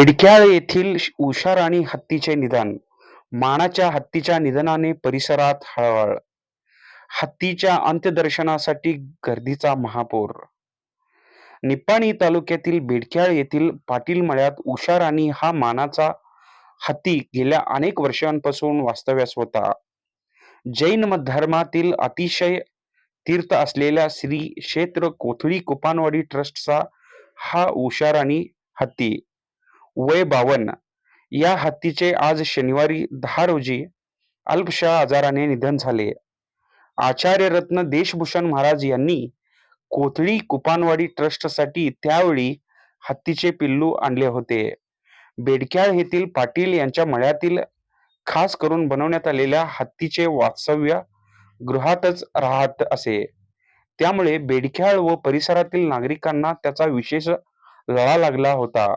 बेडक्याळ येथील उषा राणी हत्तीचे निधन. मानाच्या हत्तीच्या निधनाने परिसरात हळहळ. हत्तीच्या अंत्यदर्शनासाठी गर्दीचा महापौर. निपाणी तालुक्यातील बेडक्याळ येथील पाटील मळ्यात उषा राणी हा मानाचा हत्ती गेल्या अनेक वर्षांपासून वास्तव्यास होता. जैन धर्मातील अतिशय तीर्थ असलेल्या श्री क्षेत्र कोथळी कुपानवाडी ट्रस्टचा हा उषा राणी हत्ती वय बावन्न. या हत्तीचे आज शनिवारी दहा रोजी अल्पशा आजाराने निधन झाले. आचार्यरत्न देशभूषण महाराज यांनी कोथळी कुपानवाडी ट्रस्टसाठी त्यावेळी हत्तीचे पिल्लू आणले होते. बेडक्याळ येथील पाटील यांच्या मळ्यातील खास करून बनवण्यात आलेल्या हत्तीचे वास्तव्य गृहातच राहत असे. त्यामुळे बेडक्याळ व परिसरातील नागरिकांना त्याचा विशेष लळा लागला होता.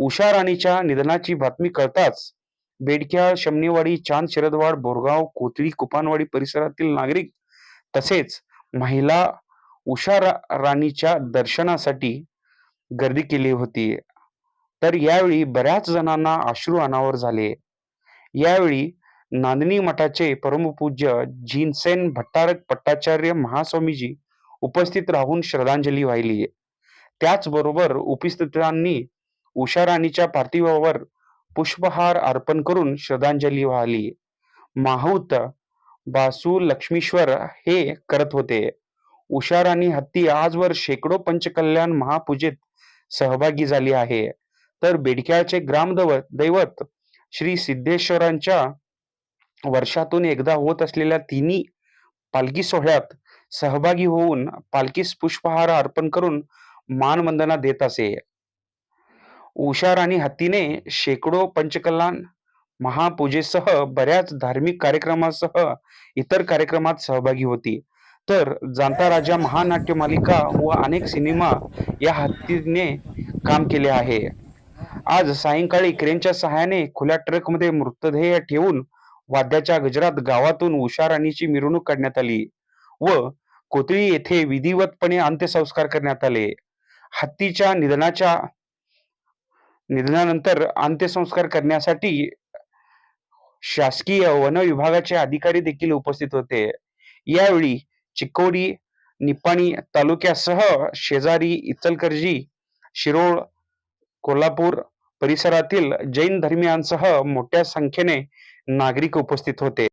उषा राणीच्या निधनाची बातमी कळताच बेडक्या शमनेवाडी चांद शरदवाड बोरगाव कोथळी कुपानवाडी परिसरातील नागरिक तसेच महिला उषा रा- राणीच्या दर्शनासाठी गर्दी केली होती. तर यावेळी बऱ्याच जणांना अश्रू अनावर झाले. यावेळी नांदणी मठाचे परमपूज्य जिनसेन भट्टारक पट्टाचार्य महास्वामीजी उपस्थित राहून श्रद्धांजली वाहिली. त्याचबरोबर उपस्थितांनी उषा राणीच्या पार्थिवावर पुष्पहार अर्पण करून श्रद्धांजली वाहिली. माहूत बासू लक्ष्मीश्वर हे करत होते. उषा राणी हत्ती आजवर शेकडो पंचकल्याण महापूजेत सहभागी झाली आहे. तर बेडक्याचे ग्रामदैवत दैवत श्री सिद्धेश्वरांच्या वर्षातून एकदा होत असलेल्या तिन्ही पालखी सोहळ्यात सहभागी होऊन पालखीस पुष्पहार अर्पण करून मानवंदना देत असे. उषा आणि हत्तीने शेकडो पंचकल्याण महापूजेसह बऱ्याच धार्मिक कार्यक्रमासह इतर कार्यक्रमात सहभागी होती. तर जाणता राजा महानाट्य मालिका व अनेक सिनेमा या हत्तीने काम केले आहे. आज सायंकाळी क्रेनच्या सहाय्याने खुल्या ट्रकमध्ये मृतदेह ठेवून वाद्याच्या गजरात गावातून उषा राणीची मिरवणूक काढण्यात आली व कोथळी येथे विधिवतपणे अंत्यसंस्कार करण्यात आले. हत्तीच्या निधनाच्या निधनानंतर अंत्यसंस्कार करण्यासाठी शासकीय वन विभागाचे अधिकारी देखील उपस्थित होते. यावेळी चिकोडी निपाणी तालुक्यासह शेजारी इचलकरजी शिरोळ कोल्हापूर परिसरातील जैन धर्मियांसह मोठ्या संख्येने नागरिक उपस्थित होते.